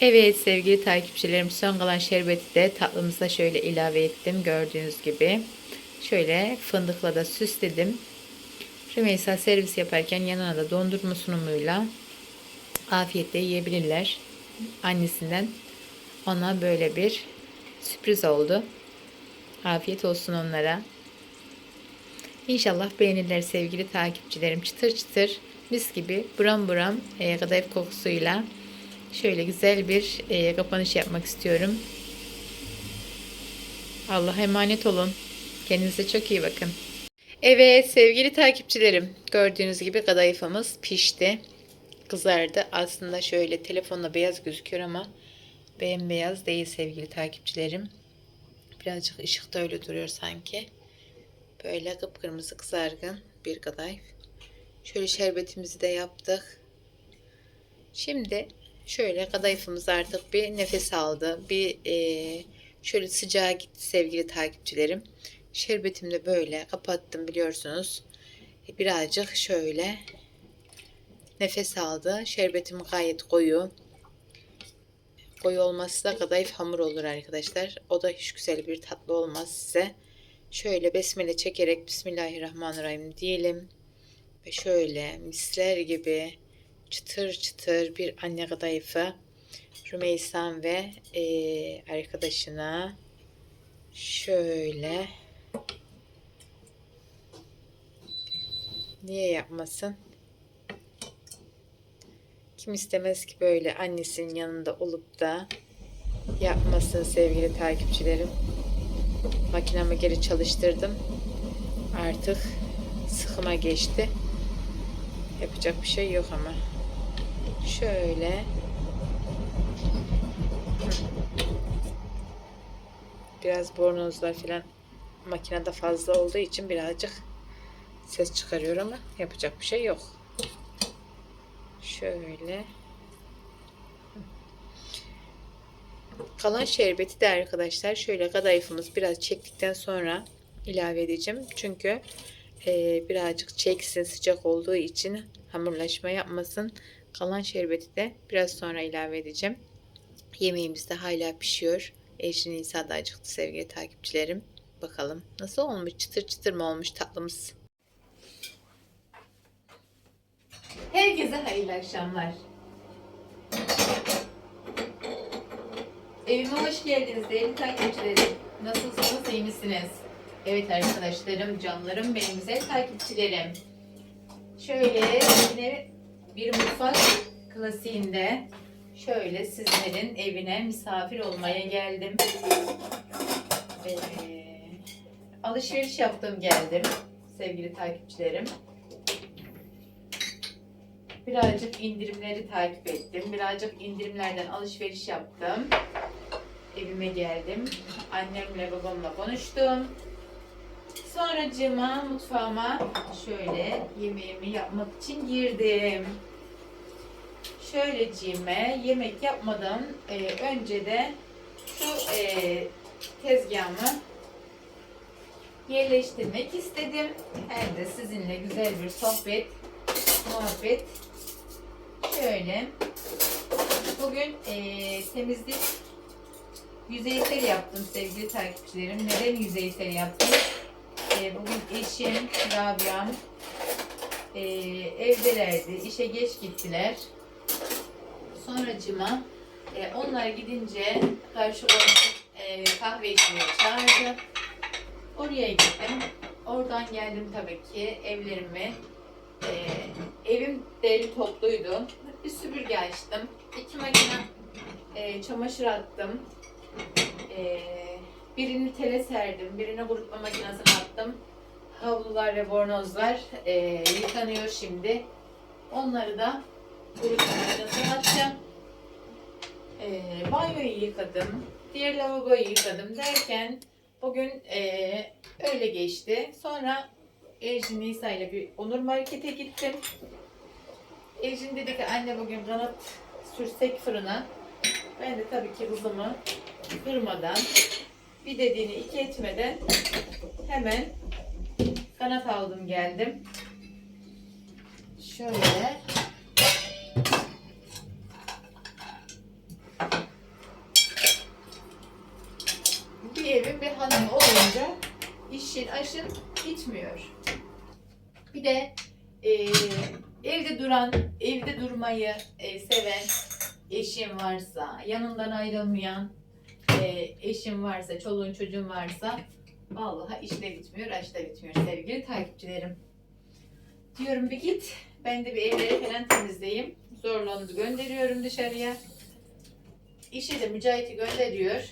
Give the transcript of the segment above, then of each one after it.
Evet sevgili takipçilerim son kalan şerbeti de tatlımıza şöyle ilave ettim gördüğünüz gibi. Şöyle fındıkla da süsledim. Rümeysa servis yaparken yanına da dondurma sunumuyla afiyetle yiyebilirler. Annesinden ona böyle bir sürpriz oldu. Afiyet olsun onlara. İnşallah beğenirler sevgili takipçilerim. Çıtır çıtır mis gibi buram buram e, kadayıf kokusuyla şöyle güzel bir e, kapanış yapmak istiyorum. Allah'a emanet olun. Kendinize çok iyi bakın. Evet sevgili takipçilerim gördüğünüz gibi kadayıfımız pişti. Kızardı. Aslında şöyle telefonla beyaz gözüküyor ama bembeyaz değil sevgili takipçilerim. Birazcık ışıkta öyle duruyor sanki. Böyle kıpkırmızı kızargın bir kadayıf. Şöyle şerbetimizi de yaptık. Şimdi şöyle kadayıfımız artık bir nefes aldı. Bir e, şöyle sıcağa gitti sevgili takipçilerim. Şerbetim de böyle kapattım biliyorsunuz. Birazcık şöyle nefes aldı. Şerbetim gayet koyu. Koyu olması da kadayıf hamur olur arkadaşlar. O da hiç güzel bir tatlı olmaz size. Şöyle besmele çekerek Bismillahirrahmanirrahim diyelim. Ve şöyle misler gibi çıtır çıtır bir anne kadayıfı Rümeysan ve eee, arkadaşına şöyle niye yapmasın? Kim istemez ki böyle annesinin yanında olup da yapmasın sevgili takipçilerim. Makinamı geri çalıştırdım. Artık sıkıma geçti. Yapacak bir şey yok ama. Şöyle. Biraz bornozlar falan makinede fazla olduğu için birazcık ses çıkarıyor ama yapacak bir şey yok. Şöyle. Kalan şerbeti de arkadaşlar şöyle kadayıfımız biraz çektikten sonra ilave edeceğim. Çünkü e, birazcık çeksin sıcak olduğu için hamurlaşma yapmasın. Kalan şerbeti de biraz sonra ilave edeceğim. Yemeğimiz de hala pişiyor. Eşin Nisa da acıktı sevgili takipçilerim. Bakalım nasıl olmuş? Çıtır çıtır mı olmuş tatlımız? Herkese hayırlı akşamlar. Evime hoş geldiniz değerli takipçilerim. Nasılsınız, iyi misiniz? Evet arkadaşlarım, canlarım, benim güzel takipçilerim. Şöyle yine bir mutfak klasiğinde şöyle sizlerin evine misafir olmaya geldim. Ee, alışveriş yaptım geldim sevgili takipçilerim. Birazcık indirimleri takip ettim. Birazcık indirimlerden alışveriş yaptım. Evime geldim. Annemle babamla konuştum. Sonracığıma mutfağıma şöyle yemeğimi yapmak için girdim. Şöyleciğime yemek yapmadan e, önce de şu e, tezgahımı yerleştirmek istedim. Hem de sizinle güzel bir sohbet, muhabbet Şöyle. Bugün eee, temizlik yüzeysel yaptım sevgili takipçilerim. Neden yüzeysel yaptım? Eee, bugün eşim, Rabia'm eee evdelerdi. İşe geç gittiler. Sonracıma eee, onlar gidince karşı eee, kahve içmeye çağırdı. Oraya gittim. Oradan geldim tabii ki evlerimi ee, evim deli topluydu. Bir süpürge açtım. İki makine e, çamaşır attım. E, birini tele serdim. Birini kurutma makinesine attım. Havlular ve bornozlar e, yıkanıyor şimdi. Onları da kurutma makinesine atacağım. E, banyoyu yıkadım. Diğer lavaboyu yıkadım derken bugün e, öyle geçti. Sonra Ejin Nisa ile bir Onur Market'e gittim. Ejin dedi ki anne bugün kanat sürsek fırına. Ben de tabii ki kızımı kırmadan bir dediğini iki etmeden hemen kanat aldım geldim. Şöyle bir evin bir hanım olunca işin aşın bitmiyor. Bir de e, evde duran, evde durmayı e, seven eşim varsa, yanından ayrılmayan, e, eşin varsa, çoluğun çocuğun varsa vallahi iş de bitmiyor, aş da bitmiyor sevgili takipçilerim. Diyorum bir git, ben de bir evleri falan temizleyeyim. Zorluğunuzu gönderiyorum dışarıya. İşe de Mücahit'i gönderiyor.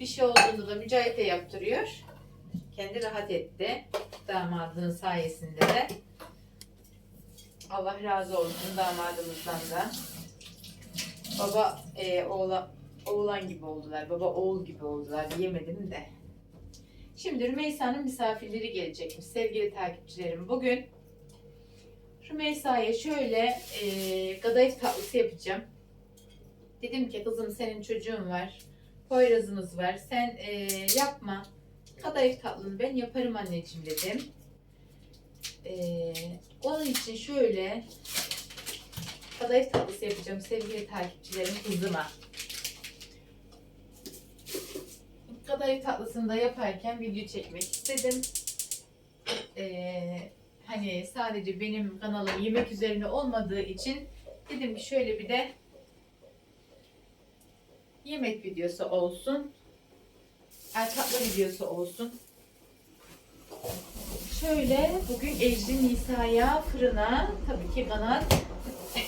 Bir şey olduğunda da Mücahit'e yaptırıyor. Kendi rahat etti. Damadının sayesinde de. Allah razı olsun damadımızdan da. Baba e, oğla, oğlan gibi oldular. Baba oğul gibi oldular. Diyemedim de. Şimdi Rümeysa'nın misafirleri gelecekmiş sevgili takipçilerim. Bugün Rümeysa'ya şöyle e, kadayıf tatlısı yapacağım. Dedim ki kızım senin çocuğun var. Poyrazımız var. Sen e, yapma. Kadayıf tatlını ben yaparım anneciğim dedim. E, onun için şöyle kadayıf tatlısı yapacağım sevgili takipçilerim kızıma. Kadayıf tatlısını da yaparken video çekmek istedim. E, hani sadece benim kanalım yemek üzerine olmadığı için dedim ki şöyle bir de yemek videosu olsun. Yani tatlı videosu olsun. Şöyle bugün Ecrin Nisa'ya fırına tabii ki bana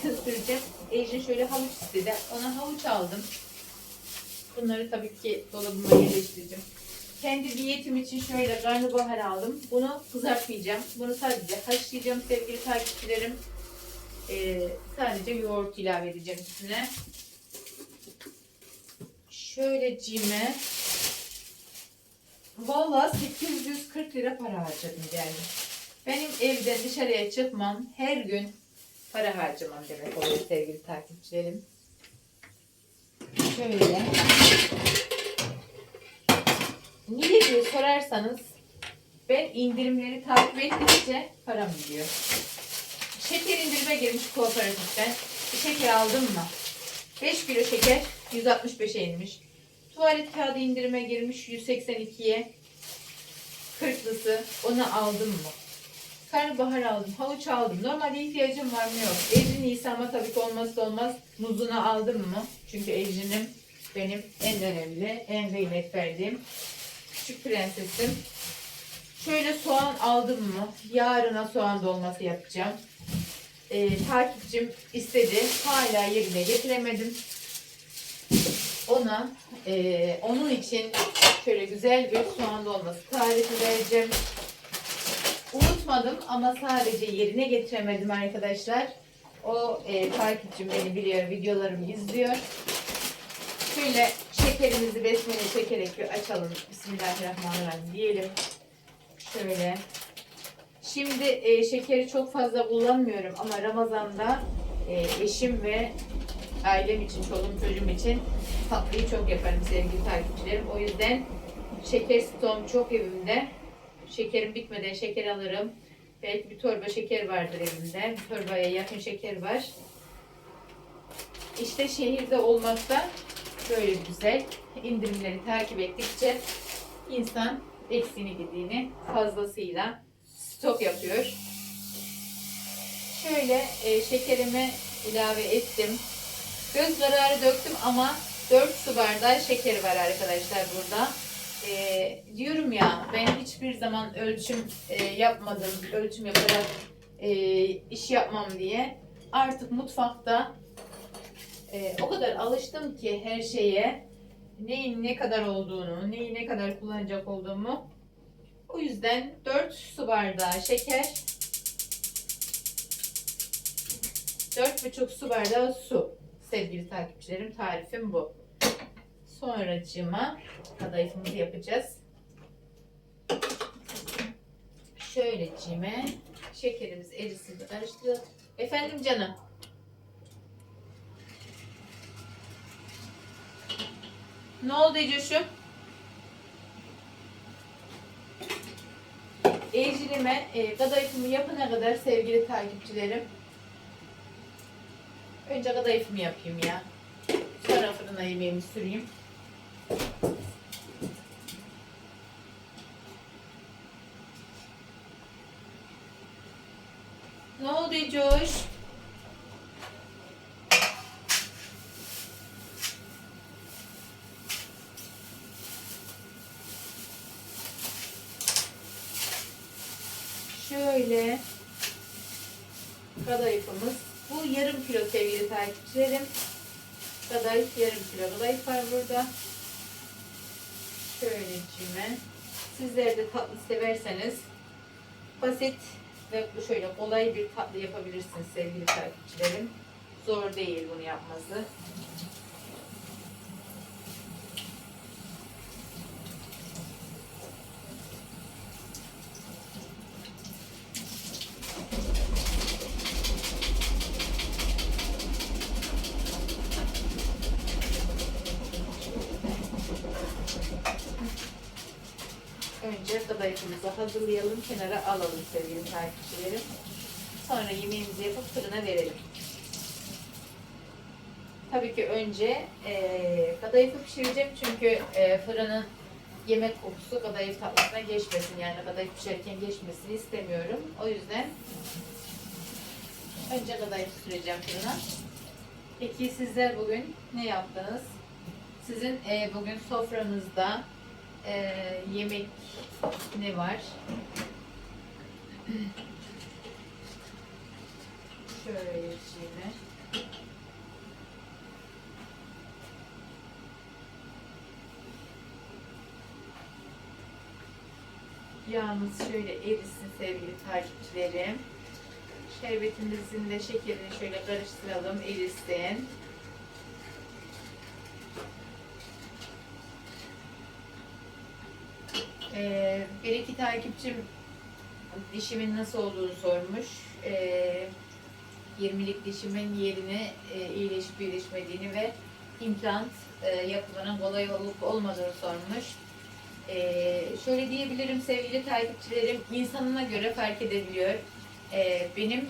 süreceğim. Ecrin şöyle havuç istedi. Ona havuç aldım. Bunları tabii ki dolabıma yerleştireceğim. Kendi diyetim için şöyle karnabahar aldım. Bunu kızartmayacağım. Bunu sadece haşlayacağım sevgili takipçilerim. Ee, sadece yoğurt ilave edeceğim üstüne. Şöyle cime. Valla 840 lira para harcadım yani. Benim evden dışarıya çıkmam her gün para harcamam demek oluyor sevgili takipçilerim. Şöyle. Niye diye sorarsanız ben indirimleri takip ettikçe param gidiyor. Şeker indirime girmiş kooperatiften. Şeker aldım mı? 5 kilo şeker 165'e inmiş. Tuvalet kağıdı indirime girmiş 182'ye. Kırklısı onu aldım mı? Karnabahar aldım, havuç aldım. Normalde ihtiyacım var mı yok. Ecrin İsa'ma tabii ki olmazsa olmaz muzunu aldım mı? Çünkü Ecrin'im benim en önemli, en kıymet verdiğim küçük prensesim. Şöyle soğan aldım mı? Yarına soğan dolması yapacağım. Ee, takipçim istedi. Hala yerine getiremedim. Ona e, onun için şöyle güzel bir soğan dolması tarifi vereceğim. Unutmadım ama sadece yerine getiremedim arkadaşlar. O e, takipçim beni biliyor, videolarımı izliyor. Şöyle şekerimizi besmele çekerek bir açalım. Bismillahirrahmanirrahim diyelim. Şöyle. Şimdi e, şekeri çok fazla kullanmıyorum ama Ramazan'da e, eşim ve ailem için, çoluğum çocuğum için tatlıyı çok yaparım sevgili takipçilerim. O yüzden şeker stoğum çok evimde. Şekerim bitmeden şeker alırım. Belki bir torba şeker vardır evimde. Bir torbaya yakın şeker var. İşte şehirde olmakta böyle güzel. indirimleri takip ettikçe insan eksiğini gittiğini fazlasıyla stok yapıyor. Şöyle e, şekerimi ilave ettim. Göz kararı döktüm ama 4 su bardağı şeker var arkadaşlar burada. Ee, diyorum ya ben hiçbir zaman ölçüm e, yapmadım, ölçüm yaparak e, iş yapmam diye. Artık mutfakta e, o kadar alıştım ki her şeye neyin ne kadar olduğunu, neyi ne kadar kullanacak olduğumu. O yüzden 4 su bardağı şeker, 4,5 su bardağı su. Sevgili takipçilerim tarifim bu. Sonracığıma kadayıfımızı yapacağız. Şöyle cime şekerimiz erisin karıştıralım. Efendim canım. Ne oldu Ecoş'um? Ecilime e, kadayıfımı yapana kadar sevgili takipçilerim. Önce kadayıfımı yapayım ya. Sonra fırına yemeğimi süreyim. Ne oldu Coş? Şöyle kadayıfımız. Bu yarım kilo sevgili takipçilerim. Kadayıf yarım kilo kadayıf var burada. Şöyle cime. Sizler de tatlı severseniz basit ve şöyle kolay bir tatlı yapabilirsiniz sevgili takipçilerim. Zor değil bunu yapması. Önce kadayıfımızı hazırlayalım, kenara alalım sevgili takipçilerim. Sonra yemeğimizi yapıp fırına verelim. Tabii ki önce eee kadayıfı pişireceğim çünkü eee, fırının yemek kokusu kadayıf tatlısına geçmesin. Yani kadayıf pişerken geçmesini istemiyorum. O yüzden önce kadayıf süreceğim fırına. Peki sizler bugün ne yaptınız? Sizin eee, bugün sofranızda eee, yemek ne var? Şöyle şimdi. Yağımız şöyle erisin sevgili takipçilerim. Şerbetimizin de şekerini şöyle karıştıralım erisin. Ee, bir iki takipçim dişimin nasıl olduğunu sormuş. Ee, 20'lik dişimin yerine e, iyileşip iyileşmediğini ve implant e, yapımının kolay olup olmadığını sormuş. Ee, şöyle diyebilirim sevgili takipçilerim, insanına göre fark edebiliyor. Ee, benim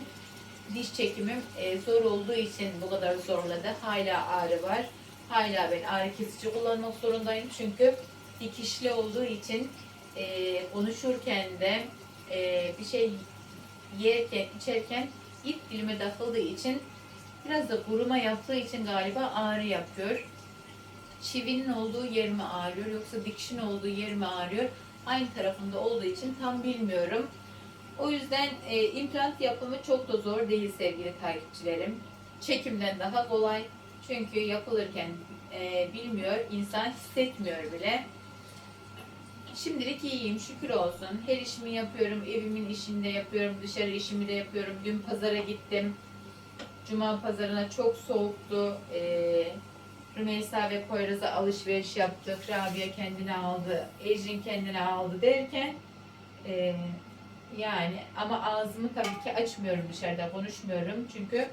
diş çekimim e, zor olduğu için bu kadar zorladı. Hala ağrı var. Hala ben ağrı kesici kullanmak zorundayım çünkü dikişli olduğu için e, konuşurken de e, bir şey yerken, içerken ip dilime takıldığı için biraz da kuruma yaptığı için galiba ağrı yapıyor. Çivinin olduğu yer mi ağrıyor yoksa dikişin olduğu yer mi ağrıyor? Aynı tarafında olduğu için tam bilmiyorum. O yüzden e, implant yapımı çok da zor değil sevgili takipçilerim. Çekimden daha kolay. Çünkü yapılırken e, bilmiyor, insan hissetmiyor bile. Şimdilik iyiyim şükür olsun. Her işimi yapıyorum, evimin işini de yapıyorum, dışarı işimi de yapıyorum. Dün pazara gittim. Cuma pazarına çok soğuktu. Ee, Rümeysa ve Poyraz'a alışveriş yaptık. Rabia kendine aldı, Ejrin kendine aldı derken e, yani ama ağzımı tabii ki açmıyorum dışarıda konuşmuyorum. Çünkü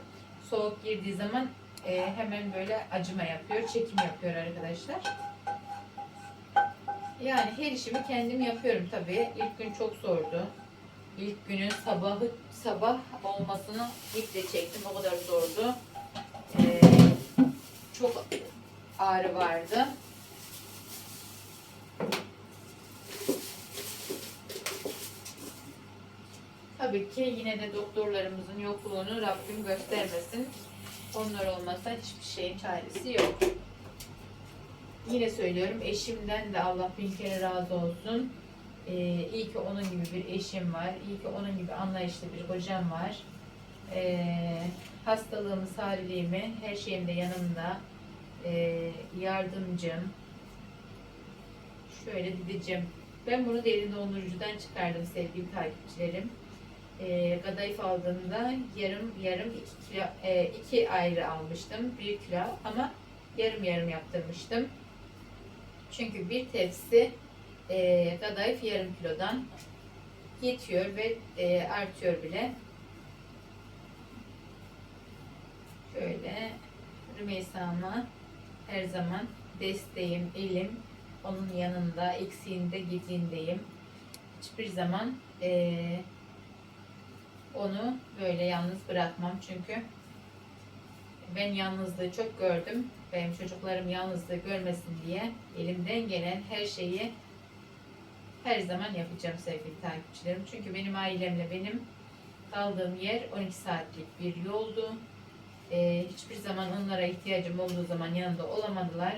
soğuk girdiği zaman e, hemen böyle acıma yapıyor, çekim yapıyor arkadaşlar. Yani her işimi kendim yapıyorum tabii. İlk gün çok zordu. İlk günün sabahı sabah olmasını iple çektim. O kadar zordu. Ee, çok ağrı vardı. Tabii ki yine de doktorlarımızın yokluğunu Rabbim göstermesin. Onlar olmasa hiçbir şeyin çaresi yok. Yine söylüyorum eşimden de Allah bin kere razı olsun. Ee, iyi ki onun gibi bir eşim var. İyi ki onun gibi anlayışlı bir kocam var. Ee, hastalığımı, sariliğimi, her şeyimde yanımda. Ee, yardımcım. Şöyle didicim. Ben bunu derin dondurucudan çıkardım sevgili takipçilerim. Ee, kadayıf aldığımda yarım yarım iki kilo, e, iki ayrı almıştım. Bir kilo ama yarım yarım yaptırmıştım. Çünkü bir tepsi e, kadayıf yarım kilodan yetiyor ve e, artıyor bile. Şöyle Rümeysa'ma her zaman desteğim, elim onun yanında, eksiğinde, gediğindeyim. Hiçbir zaman e, onu böyle yalnız bırakmam çünkü ben yalnızlığı çok gördüm. Benim çocuklarım yalnızlığı görmesin diye elimden gelen her şeyi her zaman yapacağım sevgili takipçilerim. Çünkü benim ailemle benim kaldığım yer 12 saatlik bir yoldu. Ee, hiçbir zaman onlara ihtiyacım olduğu zaman yanında olamadılar.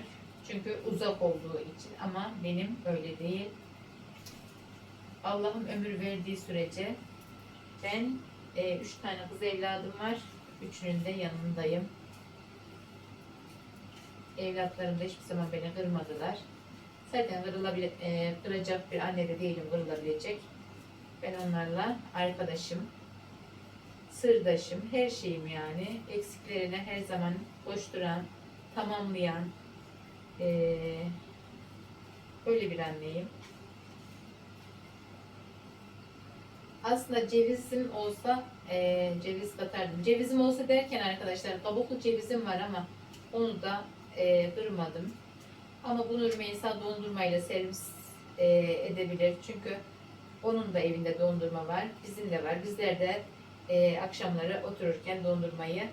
Çünkü uzak olduğu için ama benim öyle değil. Allah'ım ömür verdiği sürece Ben e, üç tane kız evladım var. Üçünün de yanındayım. Evlatlarım da hiçbir zaman beni kırmadılar. Zaten kırılabile, e, kıracak bir anne de değilim kırılabilecek. Ben onlarla arkadaşım, sırdaşım, her şeyim yani. Eksiklerine her zaman koşturan, tamamlayan, e, öyle bir anneyim. Aslında cevizim olsa e, ceviz katardım. Cevizim olsa derken arkadaşlar kabuklu cevizim var ama onu da e, kırmadım. Ama bunu Rümeysa dondurmayla servis e, edebilir. Çünkü onun da evinde dondurma var. Bizim de var. Bizler de e, akşamları otururken dondurmayı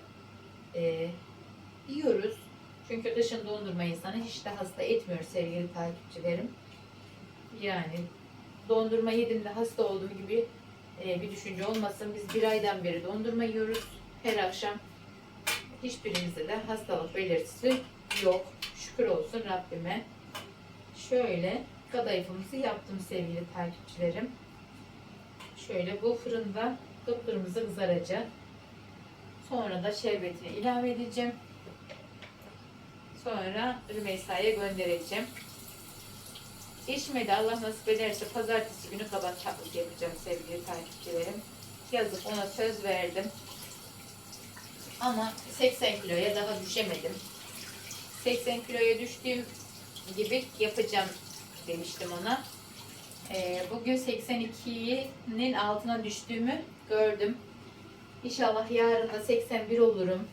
e, yiyoruz. Çünkü kışın dondurma insanı hiç de hasta etmiyor sevgili takipçilerim. Yani dondurma yedim de hasta oldum gibi e, bir düşünce olmasın. Biz bir aydan beri dondurma yiyoruz. Her akşam hiçbirimizde de hastalık belirtisi yok. Şükür olsun Rabbime. Şöyle kadayıfımızı yaptım sevgili takipçilerim. Şöyle bu fırında kıpkırmızı kızaracak. Sonra da şerbetini ilave edeceğim. Sonra Rümeysa'ya göndereceğim. Eşime de Allah nasip ederse pazartesi günü kabak çatlık yapacağım sevgili takipçilerim. Yazıp ona söz verdim. Ama 80 kiloya daha düşemedim. 80 kiloya düştüğüm gibi yapacağım demiştim ona. Ee, bugün 82'nin altına düştüğümü gördüm. İnşallah yarın da 81 olurum.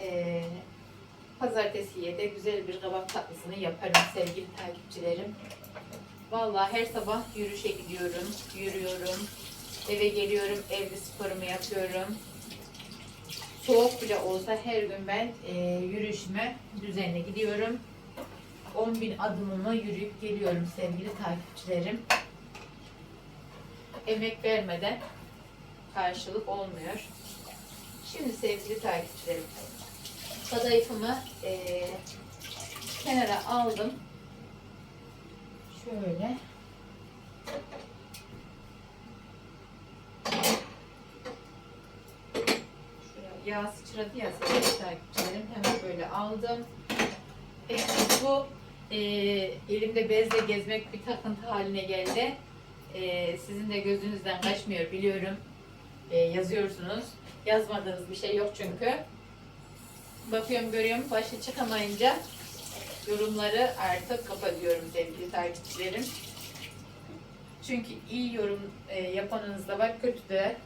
Ee, pazartesiye de güzel bir kabak tatlısını yaparım sevgili takipçilerim. Vallahi her sabah yürüyüşe gidiyorum, yürüyorum. Eve geliyorum, evde sporumu yapıyorum. Soğuk bile olsa her gün ben e, yürüyüşüme düzenli gidiyorum. 10 bin adımımı yürüyüp geliyorum sevgili takipçilerim. Emek vermeden karşılık olmuyor. Şimdi sevgili takipçilerim, kadayıfımı e, kenara aldım. Şöyle. Yağ sıçradı ya sevgili takipçilerim. Hemen böyle aldım. E, bu e, elimde bezle gezmek bir takıntı haline geldi. E, sizin de gözünüzden kaçmıyor biliyorum. E, yazıyorsunuz. Yazmadığınız bir şey yok çünkü. Bakıyorum görüyorum başa çıkamayınca yorumları artık kapatıyorum sevgili takipçilerim. Çünkü iyi yorum e, yapanınız da var, kötü de.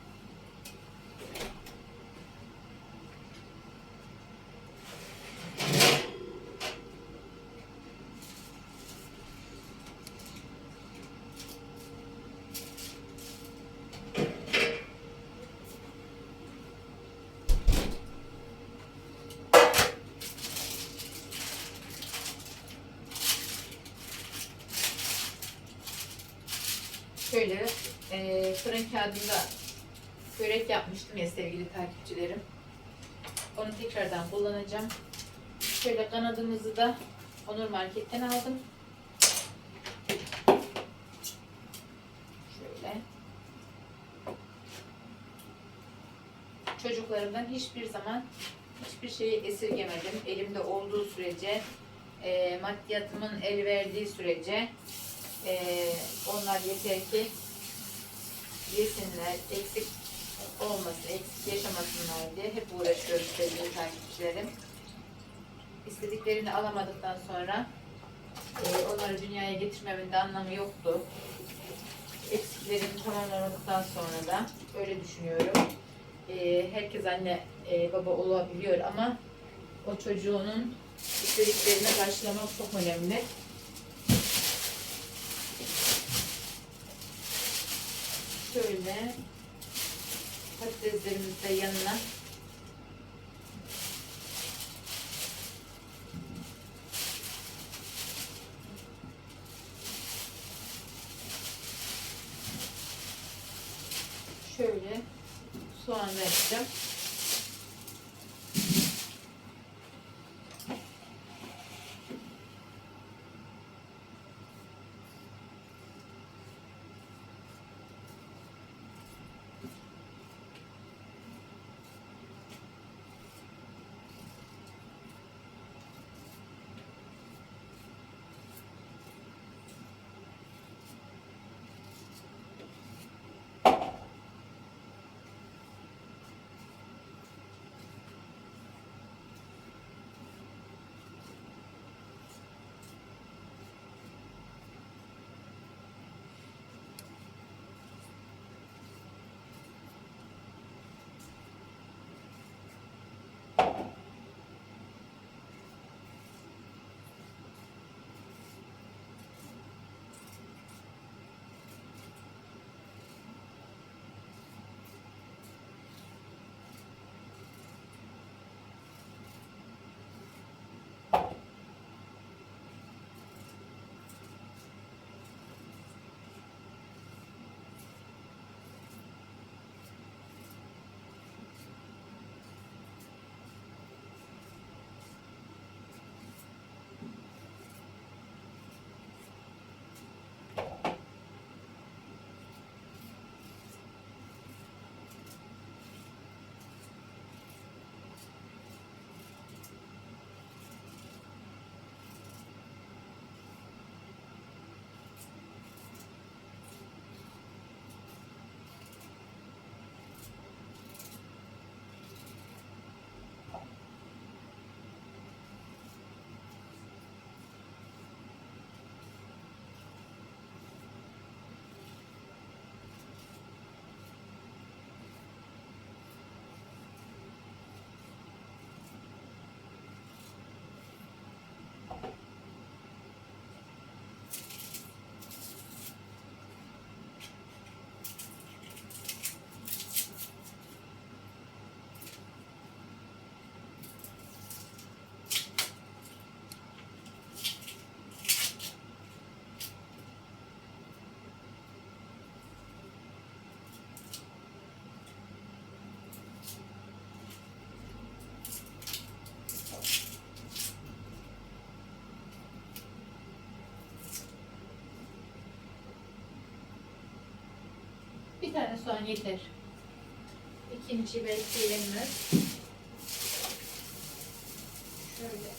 Şöyle e, fırın kağıdında börek yapmıştım ya sevgili takipçilerim. Onu tekrardan kullanacağım. Şöyle kanadımızı da Onur Market'ten aldım. Şöyle. Çocuklarımdan hiçbir zaman hiçbir şeyi esirgemedim. Elimde olduğu sürece, e, maddiyatımın el verdiği sürece e, onlar yeter ki yesinler, eksik olmasın, eksik yaşamasınlar diye hep uğraşıyoruz sevgili takipçilerim. İstediklerini alamadıktan sonra e, onları dünyaya getirmemin de anlamı yoktu. Eksiklerimi tamamlamadıktan sonra da öyle düşünüyorum. E, herkes anne e, baba olabiliyor ama o çocuğunun istediklerini karşılamak çok önemli. Şöyle patateslerimizi de yanına tane soğan yeter. İkinci belki. Şöyle.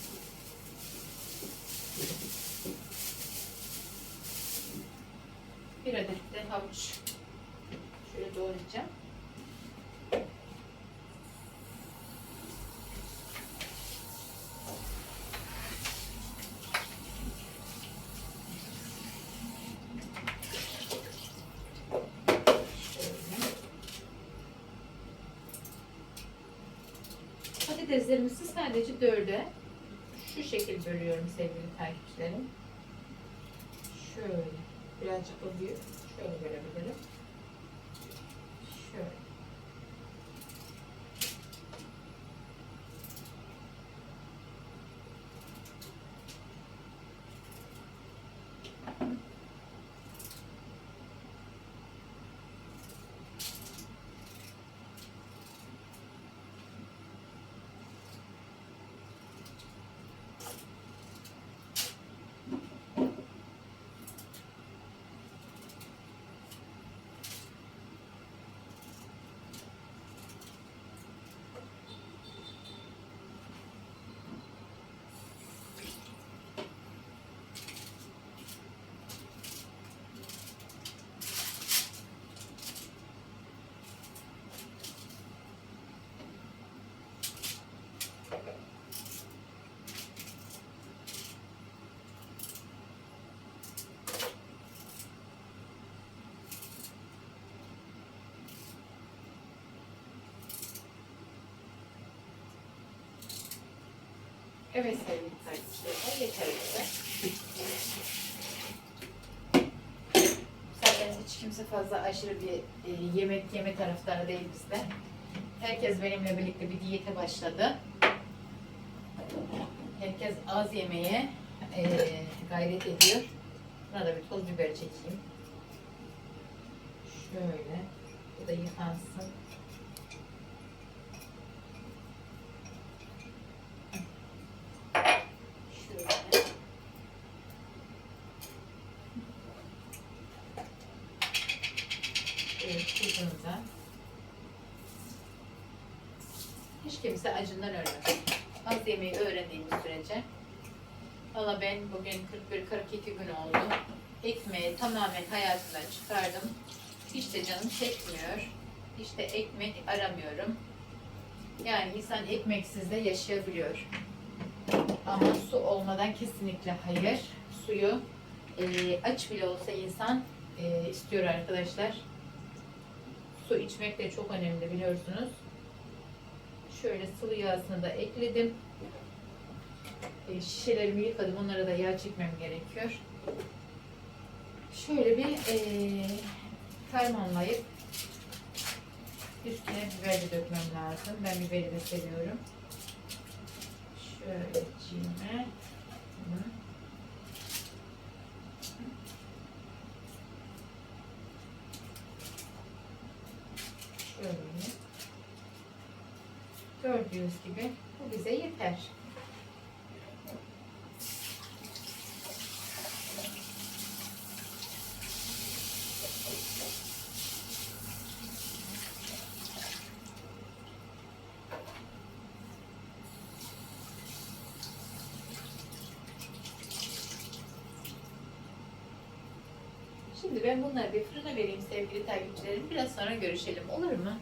Bir adet de havuç. Şöyle doğrayacağım. Şöyle. Patateslerimizi sadece dörde şu şekil bölüyorum sevgili takipçilerim. Şöyle birazcık o büyük. Şöyle bölebilirim. Şöyle. Evet sevgili takipçilerim, yeter bize. Zaten hiç kimse fazla aşırı bir e, yemek yeme taraftarı değil bizde. Herkes benimle birlikte bir diyete başladı. Herkes az yemeye e, gayret ediyor. Buna da bir toz biber çekeyim. Şöyle. Bu da yıkansın. Şöyle. Tuzumuza. Hiç kimse acından ölmez. Az yemeği öğrendiğimiz sürece. Valla ben bugün 41-42 gün oldu. Ekmeği tamamen hayatımdan çıkardım. Hiç de canım çekmiyor. Hiç de ekmek aramıyorum. Yani insan ekmeksiz de yaşayabiliyor. Ama su olmadan kesinlikle hayır. Suyu e, aç bile olsa insan e, istiyor arkadaşlar. Su içmek de çok önemli biliyorsunuz. Şöyle sıvı yağsını da ekledim. E, şişelerimi yıkadım. Onlara da yağ çekmem gerekiyor. Şöyle bir e, harmanlayıp üstüne biber de dökmem lazım. Ben biberi de seviyorum. Şöyle cime. Hı. Şöyle. Gördüğünüz gibi bu bize yeter. Şimdi ben bunları bir fırına vereyim sevgili takipçilerim. Biraz sonra görüşelim olur mu?